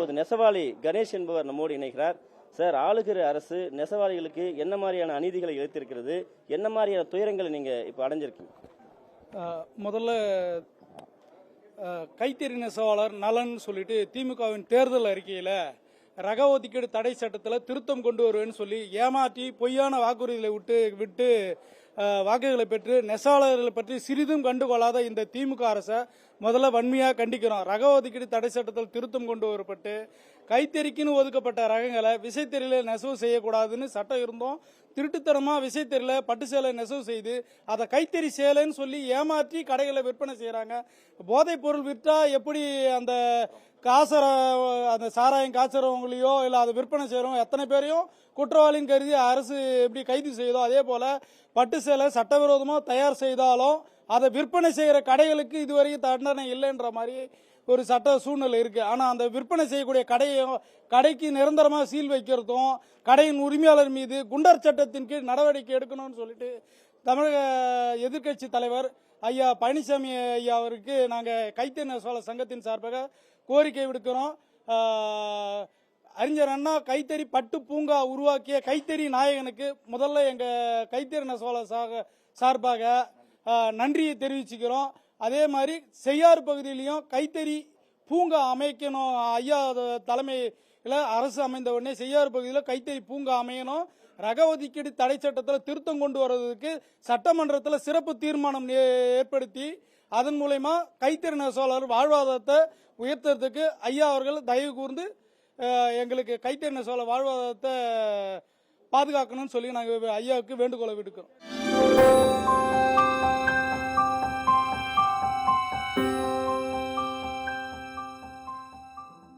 இப்போது நெசவாளி கணேஷ் என்பவர் நம்மோடு இணைகிறார். சார் ஆளுகிற அரசு நெசவாளிகளுக்கு என்ன மாதிரியான அநீதிகளை இழுத்திருக்கிறது என்ன மாதிரியான துயரங்களை நீங்க இப்போ அடைஞ்சிருக்கீங்க? முதல்ல கைத்தறி நெசவாளர் நலன் சொல்லிட்டு திமுகவின் தேர்தல் அறிக்கையில் ரக ஒதுக்கீடு தடை சட்டத்தில் திருத்தம் கொண்டு வருவேன்னு சொல்லி ஏமாற்றி பொய்யான வாக்குறுதிகளை விட்டு விட்டு வாக்குகளை பெற்று நெசவாளர்களை பற்றி சிறிதும் கண்டுகொள்ளாத இந்த திமுக அரசை முதல்ல வன்மையாக கண்டிக்கிறோம். ரக ஒதுக்கீடு தடை சட்டத்தில் திருத்தம் கொண்டு வரப்பட்டு கைத்தறிக்குன்னு ஒதுக்கப்பட்ட ரகங்களை விசைத்தறியில் நெசவு செய்யக்கூடாதுன்னு சட்டம் இருந்தோம். திருட்டுத்தனமாக விசைத்தறியில் பட்டு சேலை நெசவு செய்து அதை கைத்தறி சேலைன்னு சொல்லி ஏமாற்றி கடைகளை விற்பனை செய்கிறாங்க போதைப் பொருள் விற்றா எப்படி அந்த காசர அந்த சாராயம் காய்ச்சறவங்களையோ இல்லை அதை விற்பனை செய்கிறவங்க எத்தனை பேரையும் குற்றவாளின்னு கருதி அரசு எப்படி கைது செய்யுதோ அதே போல் பட்டு சேலை சட்டவிரோதமாக தயார் செய்தாலும் அதை விற்பனை செய்கிற கடைகளுக்கு இதுவரைக்கும் தண்டனை இல்லைன்ற மாதிரி ஒரு சட்ட சூழ்நிலை இருக்குது ஆனால் அந்த விற்பனை செய்யக்கூடிய கடையும் கடைக்கு நிரந்தரமாக சீல் வைக்கிறதும் கடையின் உரிமையாளர் மீது குண்டர் சட்டத்தின் கீழ் நடவடிக்கை எடுக்கணும்னு சொல்லிட்டு தமிழக எதிர்க்கட்சி தலைவர் ஐயா பழனிசாமி ஐயா அவருக்கு நாங்கள் கைத்தறி நெசவாளர் சங்கத்தின் சார்பாக கோரிக்கை விடுக்கிறோம். அறிஞர் அண்ணா கைத்தறி பட்டு பூங்கா உருவாக்கிய கைத்தறி நாயகனுக்கு முதல்ல எங்கள் கைத்தறி நெசவாளர் சாக சார்பாக நன்றியை தெரிவிச்சுக்கிறோம். அதே மாதிரி செய்யாறு பகுதியிலையும் கைத்தறி பூங்கா அமைக்கணும். ஐயா தலைமையில் அரசு அமைந்த உடனே செய்யாறு பகுதியில் கைத்தறி பூங்கா அமையணும். ரக ஒதுக்கீடு தடை சட்டத்தில் திருத்தம் கொண்டு வர்றதுக்கு சட்டமன்றத்தில் சிறப்பு தீர்மானம் ஏற்படுத்தி அதன் மூலயமா கைத்தறி நெசவாளர் வாழ்வாதாரத்தை உயர்த்துறதுக்கு ஐயா அவர்கள் தயவு கூர்ந்து எங்களுக்கு கைத்தறி நெசவாளர் வாழ்வாதாரத்தை பாதுகாக்கணும்னு சொல்லி நாங்கள் ஐயாவுக்கு வேண்டுகோளை விடுக்கிறோம்.